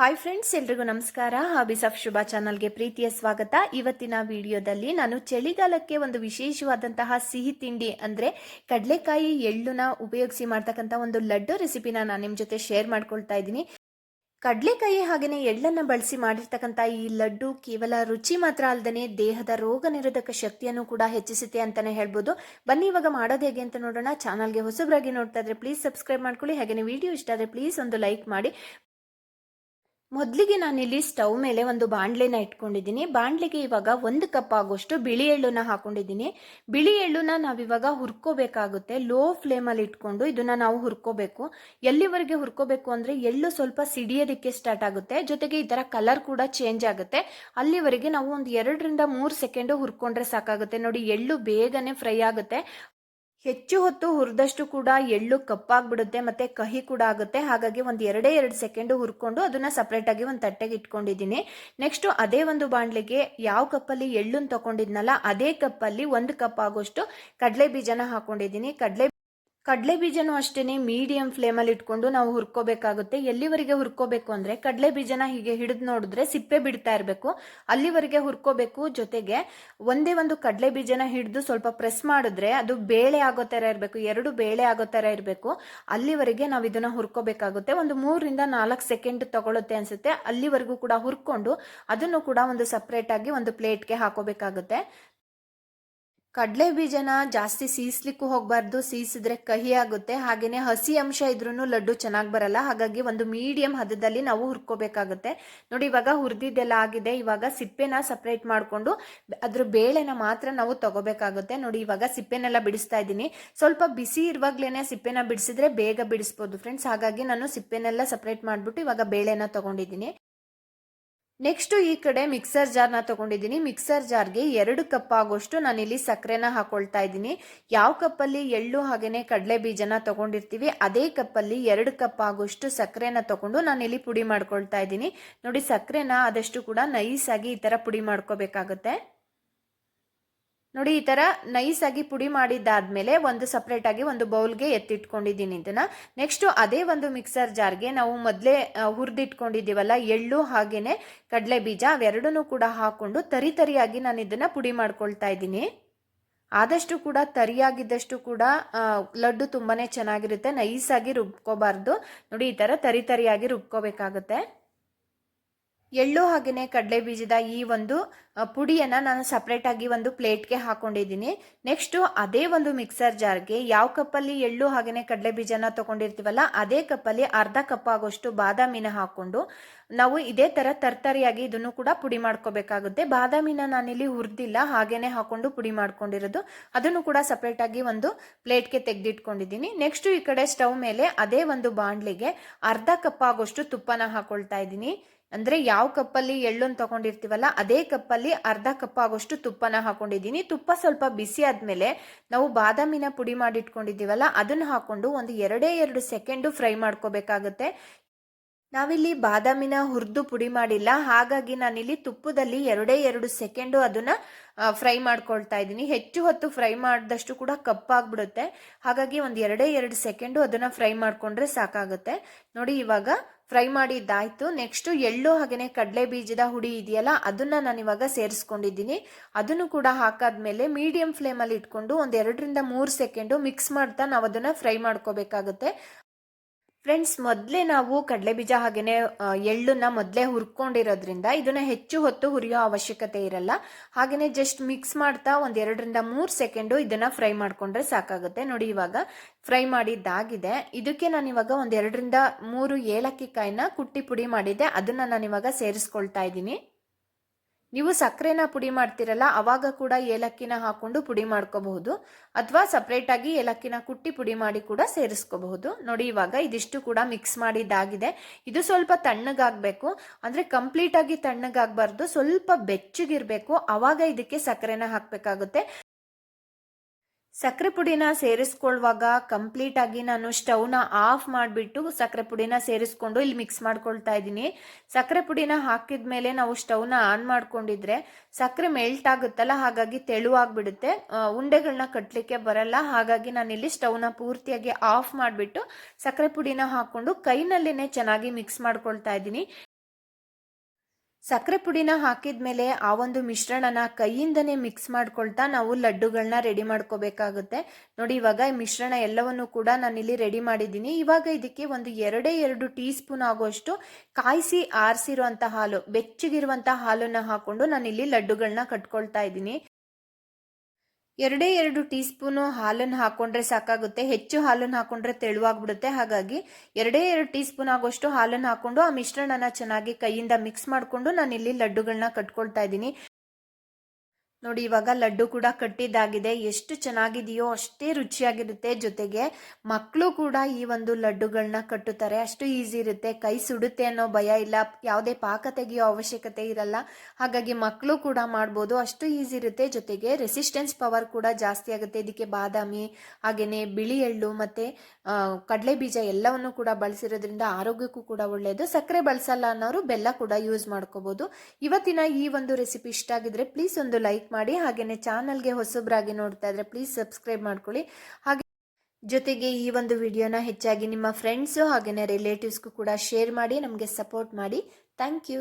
Hi friends ಎಲ್ರಿಗೂ ನಮಸ್ಕಾರ. Hobbies of ಶುಭ ಚಾನಲ್ಗೆ ಪ್ರೀತಿಯ ಸ್ವಾಗತ. ಇವತ್ತಿನ ವಿಡಿಯೋದಲ್ಲಿ ನಾನು ಚಳಿಗಾಲಕ್ಕೆ ಒಂದು ವಿಶೇಷವಾದಂತಹ ಸಿಹಿ ತಿಂಡಿ ಅಂದರೆ ಕಡಲೆಕಾಯಿ ಎಳ್ಳುನ ಉಪಯೋಗಿಸಿ ಮಾಡ್ತಕ್ಕಂಥ ಒಂದು ಲಡ್ಡು ರೆಸಿಪಿನ ನಾನು ನಿಮ್ಮ ಜೊತೆ ಶೇರ್ ಮಾಡ್ಕೊಳ್ತಾ ಇದ್ದೀನಿ. ಕಡಲೆಕಾಯಿ ಹಾಗೆಯೇ ಎಳ್ಳನ್ನು ಬಳಸಿ ಮಾಡಿರ್ತಕ್ಕಂಥ ಈ ಲಡ್ಡು ಕೇವಲ ರುಚಿ ಮಾತ್ರ ಅಲ್ಲದೆ ದೇಹದ ರೋಗ ನಿರೋಧಕ ಶಕ್ತಿಯನ್ನು ಕೂಡ ಹೆಚ್ಚಿಸುತ್ತೆ ಅಂತಾನೆ ಹೇಳ್ಬೋದು. ಬನ್ನಿ ಇವಾಗ ಮಾಡೋದು ಹೇಗೆ ಅಂತ ನೋಡೋಣ. ಚಾನಲ್ಗೆ ಹೊಸಬ್ರಾಗಿ ನೋಡ್ತಾ ಇದ್ರೆ ಪ್ಲೀಸ್ ಸಬ್ಸ್ಕ್ರೈಬ್ ಮಾಡ್ಕೊಳ್ಳಿ. ಹಾಗೆಯೇ ವಿಡಿಯೋ ಇಷ್ಟ ಆದರೆ ಪ್ಲೀಸ್ ಒಂದು ಲೈಕ್ ಮಾಡಿ. ಮೊದಲಿಗೆ ನಾನಿಲ್ಲಿ ಸ್ಟವ್ ಮೇಲೆ ಒಂದು ಬಾಣಲೆನ ಇಟ್ಕೊಂಡಿದ್ದೀನಿ. ಬಾಣಲೆಗೆ ಇವಾಗ ಒಂದು ಕಪ್ ಆಗೋಷ್ಟು ಬಿಳಿ ಎಳ್ಳನ್ನ ಹಾಕೊಂಡಿದ್ದೀನಿ. ಬಿಳಿ ಎಳ್ಳನ್ನ ನಾವಿವಾಗ ಹುರ್ಕೋಬೇಕಾಗುತ್ತೆ. ಲೋ ಫ್ಲೇಮಲ್ಲಿ ಇಟ್ಕೊಂಡು ಇದನ್ನ ನಾವು ಹುರ್ಕೋಬೇಕು. ಎಲ್ಲಿವರೆಗೆ ಹುರ್ಕೋಬೇಕು ಅಂದರೆ ಎಳ್ಳು ಸ್ವಲ್ಪ ಸಿಡಿಯೋದಕ್ಕೆ ಸ್ಟಾರ್ಟ್ ಆಗುತ್ತೆ. ಜೊತೆಗೆ ಈ ಥರ ಕಲರ್ ಕೂಡ ಚೇಂಜ್ ಆಗುತ್ತೆ. ಅಲ್ಲಿವರೆಗೆ ನಾವು ಒಂದು ಎರಡರಿಂದ ಮೂರು ಸೆಕೆಂಡು ಹುರ್ಕೊಂಡ್ರೆ ಸಾಕಾಗುತ್ತೆ. ನೋಡಿ, ಎಳ್ಳು ಬೇಗನೆ ಫ್ರೈ ಆಗುತ್ತೆ. ಹೆಚ್ಚು ಹೊತ್ತು ಹುರಿದಷ್ಟು ಕೂಡ ಎಳ್ಳು ಕಪ್ಪಾಗ್ಬಿಡುತ್ತೆ ಮತ್ತೆ ಕಹಿ ಕೂಡ ಆಗುತ್ತೆ. ಹಾಗಾಗಿ ಒಂದು ಎರಡೇ ಎರಡು ಸೆಕೆಂಡು ಹುರ್ಕೊಂಡು ಅದನ್ನ ಸಪ್ರೇಟ್ ಆಗಿ ಒಂದು ತಟ್ಟೆಗೆ ಇಟ್ಕೊಂಡಿದ್ದೀನಿ. ನೆಕ್ಸ್ಟ್ ಅದೇ ಒಂದು ಬಾಣಲೆಗೆ ಯಾವ ಕಪ್ಪಲ್ಲಿ ಎಳ್ಳನ್ನು ತಗೊಂಡಿದ್ನಲ್ಲ ಅದೇ ಕಪ್ಪಲ್ಲಿ ಒಂದು ಕಪ್ ಆಗೋಷ್ಟು ಕಡಲೆ ಬೀಜನ ಹಾಕೊಂಡಿದ್ದೀನಿ. ಕಡಲೆ ಕಡಲೆ ಬೀಜನೂ ಅಷ್ಟೇ ಮೀಡಿಯಂ ಫ್ಲೇಮಲ್ಲಿ ಇಟ್ಕೊಂಡು ನಾವು ಹುರ್ಕೋಬೇಕಾಗುತ್ತೆ. ಎಲ್ಲಿವರೆಗೆ ಹುರ್ಕೋಬೇಕು ಅಂದರೆ ಕಡಲೆ ಬೀಜನ ಹೀಗೆ ಹಿಡಿದು ನೋಡಿದ್ರೆ ಸಿಪ್ಪೆ ಬಿಡ್ತಾ ಇರಬೇಕು. ಅಲ್ಲಿವರೆಗೆ ಹುರ್ಕೋಬೇಕು. ಜೊತೆಗೆ ಒಂದೇ ಒಂದು ಕಡಲೆ ಬೀಜನ ಹಿಡಿದು ಸ್ವಲ್ಪ ಪ್ರೆಸ್ ಮಾಡಿದ್ರೆ ಅದು ಬೇಳೆ ಆಗೋ ಥರ ಇರಬೇಕು. ಎರಡು ಬೇಳೆ ಆಗೋ ಥರ ಇರಬೇಕು. ಅಲ್ಲಿವರೆಗೆ ನಾವು ಇದನ್ನು ಹುರ್ಕೋಬೇಕಾಗುತ್ತೆ. ಒಂದು ಮೂರರಿಂದ ನಾಲ್ಕು ಸೆಕೆಂಡ್ ತಗೊಳುತ್ತೆ ಅನಿಸುತ್ತೆ. ಅಲ್ಲಿವರೆಗೂ ಕೂಡ ಹುರ್ಕೊಂಡು ಅದನ್ನು ಕೂಡ ಒಂದು ಸಪ್ರೇಟಾಗಿ ಒಂದು ಪ್ಲೇಟ್ಗೆ ಹಾಕೋಬೇಕಾಗುತ್ತೆ. ಕಡಲೆ ಬೀಜನ ಜಾಸ್ತಿ ಸೀಸ್ಲಿಕ್ಕೂ ಹೋಗಬಾರ್ದು, ಸೀಸಿದ್ರೆ ಕಹಿ ಆಗುತ್ತೆ. ಹಾಗೆಯೇ ಹಸಿ ಅಂಶ ಇದ್ರೂ ಲಡ್ಡು ಚೆನ್ನಾಗಿ ಬರಲ್ಲ. ಹಾಗಾಗಿ ಒಂದು ಮೀಡಿಯಂ ಹದದಲ್ಲಿ ನಾವು ಹುರ್ಕೋಬೇಕಾಗುತ್ತೆ. ನೋಡಿ, ಇವಾಗ ಹುರಿದಿದ್ದೆಲ್ಲ ಆಗಿದೆ. ಇವಾಗ ಸಿಪ್ಪೆನ ಸಪ್ರೇಟ್ ಮಾಡಿಕೊಂಡು ಅದ್ರ ಬೇಳೆನ ಮಾತ್ರ ನಾವು ತಗೋಬೇಕಾಗುತ್ತೆ. ನೋಡಿ, ಇವಾಗ ಸಿಪ್ಪೆನೆಲ್ಲ ಬಿಡಿಸ್ತಾ ಇದ್ದೀನಿ. ಸ್ವಲ್ಪ ಬಿಸಿ ಇರುವಾಗ್ಲೇನೆ ಸಿಪ್ಪೆನ ಬಿಡಿಸಿದ್ರೆ ಬೇಗ ಬಿಡಿಸ್ಬೋದು ಫ್ರೆಂಡ್ಸ್. ಹಾಗಾಗಿ ನಾನು ಸಿಪ್ಪೆನೆಲ್ಲ ಸಪ್ರೇಟ್ ಮಾಡಿಬಿಟ್ಟು ಇವಾಗ ಬೇಳೆನ ತಗೊಂಡಿದ್ದೀನಿ. ನೆಕ್ಸ್ಟ್ ಈ ಕಡೆ ಮಿಕ್ಸರ್ ಜಾರ್ನ ತಗೊಂಡಿದ್ದೀನಿ. ಮಿಕ್ಸರ್ ಜಾರ್ಗೆ ಎರಡು ಕಪ್ ಆಗೋಷ್ಟು ನಾನಿಲ್ಲಿ ಸಕ್ಕರೆನ ಹಾಕೊಳ್ತಾ ಇದ್ದೀನಿ. ಯಾವ ಕಪ್ಪಲ್ಲಿ ಎಳ್ಳು ಹಾಗೇನೆ ಕಡಲೆ ಬೀಜನ ತಗೊಂಡಿರ್ತೀವಿ, ಅದೇ ಕಪ್ಪಲ್ಲಿ ಎರಡು ಕಪ್ ಆಗೋಷ್ಟು ಸಕ್ಕರೆನ ತಗೊಂಡು ನಾನಿಲ್ಲಿ ಪುಡಿ ಮಾಡ್ಕೊಳ್ತಾ ಇದ್ದೀನಿ. ನೋಡಿ ಸಕ್ಕರೆನ ಆದಷ್ಟು ಕೂಡ ನೈಸ್ ಆಗಿ ಈ ತರ ಪುಡಿ ಮಾಡ್ಕೋಬೇಕಾಗುತ್ತೆ. ನೋಡಿ, ಈ ಥರ ನೈಸ್ ಆಗಿ ಪುಡಿ ಮಾಡಿದ್ದಾದ್ಮೇಲೆ ಒಂದು ಸಪ್ರೇಟಾಗಿ ಒಂದು ಬೌಲ್ಗೆ ಎತ್ತಿಟ್ಕೊಂಡಿದ್ದೀನಿ ಇದನ್ನ. ನೆಕ್ಸ್ಟ್ ಅದೇ ಒಂದು ಮಿಕ್ಸರ್ ಜಾರ್ಗೆ ನಾವು ಮೊದಲೇ ಹುರಿದಿಟ್ಕೊಂಡಿದ್ದೀವಲ್ಲ, ಎಳ್ಳು ಹಾಗೇನೆ ಕಡಲೆ ಬೀಜ ಅವೆರಡೂ ಕೂಡ ಹಾಕೊಂಡು ತರಿ ತರಿಯಾಗಿ ನಾನು ಇದನ್ನ ಪುಡಿ ಮಾಡ್ಕೊಳ್ತಾ ಇದ್ದೀನಿ. ಆದಷ್ಟು ಕೂಡ ತರಿಯಾಗಿದ್ದಷ್ಟು ಕೂಡ ಲಡ್ಡು ತುಂಬಾನೇ ಚೆನ್ನಾಗಿರುತ್ತೆ, ನೈಸಾಗಿ ರುಬ್ಕೋಬಾರ್ದು. ನೋಡಿ, ಈ ಥರ ತರಿ ತರಿಯಾಗಿ ರುಬ್ಕೋಬೇಕಾಗುತ್ತೆ. ಎಳ್ಳು ಹಾಗೆಯೇ ಕಡಲೆ ಬೀಜದ ಈ ಒಂದು ಪುಡಿಯನ್ನು ನಾನು ಸಪ್ರೇಟಾಗಿ ಒಂದು ಪ್ಲೇಟ್ಗೆ ಹಾಕೊಂಡಿದ್ದೀನಿ. ನೆಕ್ಸ್ಟು ಅದೇ ಒಂದು ಮಿಕ್ಸರ್ ಜಾರ್ಗೆ ಯಾವ ಕಪ್ಪಲ್ಲಿ ಎಳ್ಳು ಹಾಗೆಯೇ ಕಡಲೆ ಬೀಜನ ತೊಗೊಂಡಿರ್ತೀವಲ್ಲ, ಅದೇ ಕಪ್ಪಲ್ಲಿ ಅರ್ಧ ಕಪ್ ಆಗೋಷ್ಟು ಬಾದಾಮಿನ ಹಾಕ್ಕೊಂಡು, ನಾವು ಇದೇ ಥರ ತರ್ತರಿಯಾಗಿ ಇದನ್ನು ಕೂಡ ಪುಡಿ ಮಾಡ್ಕೋಬೇಕಾಗುತ್ತೆ. ಬಾದಾಮಿನ ನಾನಿಲ್ಲಿ ಹುರಿದಿಲ್ಲ, ಹಾಗೇನೆ ಹಾಕೊಂಡು ಪುಡಿ ಮಾಡ್ಕೊಂಡಿರೋದು. ಅದನ್ನು ಕೂಡ ಸಪ್ರೇಟಾಗಿ ಒಂದು ಪ್ಲೇಟ್ಗೆ ತೆಗೆದಿಟ್ಕೊಂಡಿದ್ದೀನಿ. ನೆಕ್ಸ್ಟು ಈ ಕಡೆ ಸ್ಟವ್ ಮೇಲೆ ಅದೇ ಒಂದು ಬಾಣಲಿಗೆ ಅರ್ಧ ಕಪ್ ಆಗೋಷ್ಟು ತುಪ್ಪನ ಹಾಕೊಳ್ತಾ ಇದ್ದೀನಿ. ಅಂದರೆ ಯಾವ ಕಪ್ಪಲ್ಲಿ ಎಳ್ಳನ್ನು ತಗೊಂಡಿರ್ತೀವಲ್ಲ, ಅದೇ ಕಪ್ಪಲ್ಲಿ ಅರ್ಧ ಕಪ್ ಆಗೋಷ್ಟು ತುಪ್ಪನ ಹಾಕೊಂಡಿದ್ದೀನಿ. ತುಪ್ಪ ಸ್ವಲ್ಪ ಬಿಸಿ ಆದಮೇಲೆ ನಾವು ಬಾದಾಮಿನ ಪುಡಿ ಮಾಡಿಟ್ಕೊಂಡಿದ್ದೀವಲ್ಲ, ಅದನ್ನು ಹಾಕೊಂಡು ಒಂದು ಎರಡೇ ಎರಡು ಸೆಕೆಂಡು ಫ್ರೈ ಮಾಡ್ಕೋಬೇಕಾಗುತ್ತೆ. ನಾವಿಲ್ಲಿ ಬಾದಾಮಿನ ಹುರಿದು ಪುಡಿ ಮಾಡಿಲ್ಲ, ಹಾಗಾಗಿ ನಾನಿಲ್ಲಿ ತುಪ್ಪದಲ್ಲಿ ಎರಡೇ ಎರಡು ಸೆಕೆಂಡು ಅದನ್ನ ಫ್ರೈ ಮಾಡ್ಕೊಳ್ತಾ ಇದ್ದೀನಿ. ಹೆಚ್ಚು ಹೊತ್ತು ಫ್ರೈ ಮಾಡಿದಷ್ಟು ಕೂಡ ಕಪ್ಪಾಗ್ಬಿಡುತ್ತೆ ಹಾಗಾಗಿ ಒಂದು ಎರಡೇ ಎರಡು ಸೆಕೆಂಡು ಅದನ್ನ ಫ್ರೈ ಮಾಡಿಕೊಂಡ್ರೆ ಸಾಕಾಗುತ್ತೆ. ನೋಡಿ ಇವಾಗ ಫ್ರೈ ಮಾಡಿದ್ದಾಯಿತು. ನೆಕ್ಸ್ಟ್ ಎಳ್ಳು ಹಾಗೆಯೇ ಕಡಲೆ ಬೀಜದ ಹುಡಿ ಇದೆಯಲ್ಲ, ಅದನ್ನ ನಾನು ಇವಾಗ ಸೇರಿಸ್ಕೊಂಡಿದ್ದೀನಿ. ಅದನ್ನು ಕೂಡ ಹಾಕಾದ್ಮೇಲೆ ಮೀಡಿಯಂ ಫ್ಲೇಮಲ್ಲಿ ಇಟ್ಕೊಂಡು ಒಂದು ಎರಡರಿಂದ ಮೂರು ಸೆಕೆಂಡು ಮಿಕ್ಸ್ ಮಾಡ್ತಾ ನಾವು ಅದನ್ನ ಫ್ರೈ ಮಾಡ್ಕೋಬೇಕಾಗುತ್ತೆ. ಫ್ರೆಂಡ್ಸ್ ಮೊದಲೇ ನಾವು ಕಡಲೆ ಬೀಜ ಹಾಗೆಯೇ ಎಳ್ಳನ್ನ ಮೊದಲೇ ಹುರ್ಕೊಂಡಿರೋದ್ರಿಂದ ಇದನ್ನ ಹೆಚ್ಚು ಹೊತ್ತು ಹುರಿಯೋ ಅವಶ್ಯಕತೆ ಇರಲ್ಲ. ಹಾಗೆಯೇ ಜಸ್ಟ್ ಮಿಕ್ಸ್ ಮಾಡ್ತಾ ಒಂದು ಎರಡರಿಂದ ಮೂರು ಸೆಕೆಂಡು ಇದನ್ನ ಫ್ರೈ ಮಾಡ್ಕೊಂಡ್ರೆ ಸಾಕಾಗುತ್ತೆ. ನೋಡಿ ಇವಾಗ ಫ್ರೈ ಮಾಡಿದ್ದಾಗಿದೆ. ಇದಕ್ಕೆ ನಾನು ಇವಾಗ ಒಂದು ಎರಡರಿಂದ ಮೂರು ಏಲಕ್ಕಿ ಕಾಯಿನ ಕುಟ್ಟಿ ಪುಡಿ ಮಾಡಿದ್ದೆ. ಅದನ್ನ ನಾನು ಇವಾಗ ಸೇರಿಸ್ಕೊಳ್ತಾ ಇದ್ದೀನಿ. ನೀವು ಸಕ್ಕರೆನ ಪುಡಿ ಮಾಡ್ತಿರಲ್ಲ, ಅವಾಗ ಕೂಡ ಏಲಕ್ಕಿನ ಹಾಕೊಂಡು ಪುಡಿ ಮಾಡ್ಕೋಬಹುದು. ಅಥವಾ ಸಪ್ರೇಟಾಗಿ ಏಲಕ್ಕಿನ ಕುಟ್ಟಿ ಪುಡಿ ಮಾಡಿ ಕೂಡ ಸೇರಿಸ್ಕೋಬಹುದು. ನೋಡಿ, ಇವಾಗ ಇದಿಷ್ಟು ಕೂಡ ಮಿಕ್ಸ್ ಮಾಡಿದ್ದಾಗಿದೆ. ಇದು ಸ್ವಲ್ಪ ತಣ್ಣಗಾಗಬೇಕು. ಅಂದರೆ ಕಂಪ್ಲೀಟಾಗಿ ತಣ್ಣಗಾಗಬಾರ್ದು. ಸ್ವಲ್ಪ ಬೆಚ್ಚಗಿರಬೇಕು. ಆವಾಗ ಇದಕ್ಕೆ ಸಕ್ಕರೆನ ಹಾಕಬೇಕಾಗುತ್ತೆ. ಸಕ್ಕರೆ ಪುಡಿನ ಸೇರಿಸ್ಕೊಳ್ಳುವಾಗ ಕಂಪ್ಲೀಟ್ ಆಗಿ ನಾನು ಸ್ಟವ್ನ ಆಫ್ ಮಾಡಿಬಿಟ್ಟು ಸಕ್ಕರೆ ಪುಡಿನ ಸೇರಿಸ್ಕೊಂಡು ಇಲ್ಲಿ ಮಿಕ್ಸ್ ಮಾಡ್ಕೊಳ್ತಾ ಇದ್ದೀನಿ. ಸಕ್ಕರೆ ಪುಡಿನ ಹಾಕಿದ ಮೇಲೆ ನಾವು ಸ್ಟವ್ನ ಆನ್ ಮಾಡ್ಕೊಂಡಿದ್ರೆ ಸಕ್ಕರೆ ಮೆಲ್ಟ್ ಆಗುತ್ತಲ್ಲ, ಹಾಗಾಗಿ ತೆಳುವಾಗ್ಬಿಡುತ್ತೆ. ಉಂಡೆಗಳನ್ನ ಕಟ್ಟಲಿಕ್ಕೆ ಬರಲ್ಲ, ಹಾಗಾಗಿ ನಾನು ಇಲ್ಲಿ ಸ್ಟವ್ನ ಪೂರ್ತಿಯಾಗಿ ಆಫ್ ಮಾಡಿಬಿಟ್ಟು ಸಕ್ಕರೆ ಪುಡಿನ ಹಾಕೊಂಡು ಕೈನಲ್ಲಿನೇ ಚೆನ್ನಾಗಿ ಮಿಕ್ಸ್ ಮಾಡ್ಕೊಳ್ತಾ ಇದ್ದೀನಿ. ಸಕ್ಕರೆ ಪುಡಿನ ಹಾಕಿದ್ಮೇಲೆ ಆ ಒಂದು ಮಿಶ್ರಣನ ಕೈಯಿಂದನೇ ಮಿಕ್ಸ್ ಮಾಡ್ಕೊಳ್ತಾ ನಾವು ಲಡ್ಡುಗಳನ್ನ ರೆಡಿ ಮಾಡ್ಕೋಬೇಕಾಗುತ್ತೆ. ನೋಡಿ, ಇವಾಗ ಈ ಮಿಶ್ರಣ ಎಲ್ಲವನ್ನು ಕೂಡ ನಾನಿಲ್ಲಿ ರೆಡಿ ಮಾಡಿದ್ದೀನಿ. ಇವಾಗ ಇದಕ್ಕೆ ಒಂದು ಎರಡೇ ಎರಡು ಟೀ ಸ್ಪೂನ್ ಆಗುವಷ್ಟು ಕಾಯಿಸಿ ಆರಿಸಿರುವಂಥ ಹಾಲು, ಬೆಚ್ಚಗಿರುವಂಥ ಹಾಲನ್ನು ಹಾಕೊಂಡು ನಾನಿಲ್ಲಿ ಲಡ್ಡುಗಳನ್ನ ಕಟ್ಕೊಳ್ತಾ ಇದ್ದೀನಿ. ಎರಡೇ ಎರಡು ಟೀ ಸ್ಪೂನು ಹಾಲನ್ನು ಹಾಕೊಂಡ್ರೆ ಸಾಕಾಗುತ್ತೆ. ಹೆಚ್ಚು ಹಾಲನ್ನು ಹಾಕೊಂಡ್ರೆ ತೆಳುವಾಗ್ಬಿಡುತ್ತೆ. ಹಾಗಾಗಿ ಎರಡೇ ಎರಡು ಟೀ ಸ್ಪೂನ್ ಆಗೋಷ್ಟು ಹಾಲನ್ನು ಹಾಕೊಂಡು ಆ ಮಿಶ್ರಣನ ಚೆನ್ನಾಗಿ ಕೈಯಿಂದ ಮಿಕ್ಸ್ ಮಾಡಿಕೊಂಡು ನಾನು ಇಲ್ಲಿ ಲಡ್ಡುಗಳನ್ನ ಕಟ್ಕೊಳ್ತಾ ಇದ್ದೀನಿ. ನೋಡಿ, ಇವಾಗ ಲಡ್ಡು ಕೂಡ ಕಟ್ಟಿದ್ದಾಗಿದೆ. ಎಷ್ಟು ಚೆನ್ನಾಗಿದೆಯೋ ಅಷ್ಟೇ ರುಚಿಯಾಗಿರುತ್ತೆ. ಜೊತೆಗೆ ಮಕ್ಕಳು ಕೂಡ ಈ ಒಂದು ಲಡ್ಡುಗಳನ್ನ ಕಟ್ಟುತ್ತಾರೆ. ಅಷ್ಟು ಈಸಿ ಇರುತ್ತೆ. ಕೈ ಸುಡುತ್ತೆ ಅನ್ನೋ ಭಯ ಇಲ್ಲ. ಯಾವುದೇ ಪಾಕ ತೆಗೆಯೋ ಅವಶ್ಯಕತೆ ಇರಲ್ಲ. ಹಾಗಾಗಿ ಮಕ್ಕಳು ಕೂಡ ಮಾಡ್ಬೋದು. ಅಷ್ಟು ಈಸಿ ಇರುತ್ತೆ. ಜೊತೆಗೆ ರೆಸಿಸ್ಟೆನ್ಸ್ ಪವರ್ ಕೂಡ ಜಾಸ್ತಿ ಆಗುತ್ತೆ. ಇದಕ್ಕೆ ಬಾದಾಮಿ ಹಾಗೆಯೇ ಬಿಳಿ ಎಳ್ಳು ಮತ್ತು ಕಡಲೆ ಬೀಜ ಎಲ್ಲವನ್ನು ಕೂಡ ಬಳಸಿರೋದ್ರಿಂದ ಆರೋಗ್ಯಕ್ಕೂ ಕೂಡ ಒಳ್ಳೆಯದು ಸಕ್ಕರೆ ಬಳಸಲ್ಲ ಅನ್ನೋರು ಬೆಲ್ಲ ಕೂಡ ಯೂಸ್ ಮಾಡ್ಕೋಬೋದು. ಇವತ್ತಿನ ಈ ಒಂದು ರೆಸಿಪಿ ಇಷ್ಟ ಆಗಿದ್ರೆ ಪ್ಲೀಸ್ ಒಂದು ಲೈಕ್ ಮಾಡಿ ಹಾಗೆಯೇ ಚಾನಲ್ಗೆ ಹೊಸಬ್ರಾಗಿ ನೋಡ್ತಾ ಇದ್ರೆ ಪ್ಲೀಸ್ ಸಬ್ಸ್ಕ್ರೈಬ್ ಮಾಡ್ಕೊಳ್ಳಿ. ಹಾಗೆ ಜೊತೆಗೆ ಈ ಒಂದು ವಿಡಿಯೋನ ಹೆಚ್ಚಾಗಿ ನಿಮ್ಮ ಫ್ರೆಂಡ್ಸು ಹಾಗೆಯೇ ರಿಲೇಟಿವ್ಸ್ಗೂ ಕೂಡ ಶೇರ್ ಮಾಡಿ, ನಮಗೆ ಸಪೋರ್ಟ್ ಮಾಡಿ. Thank you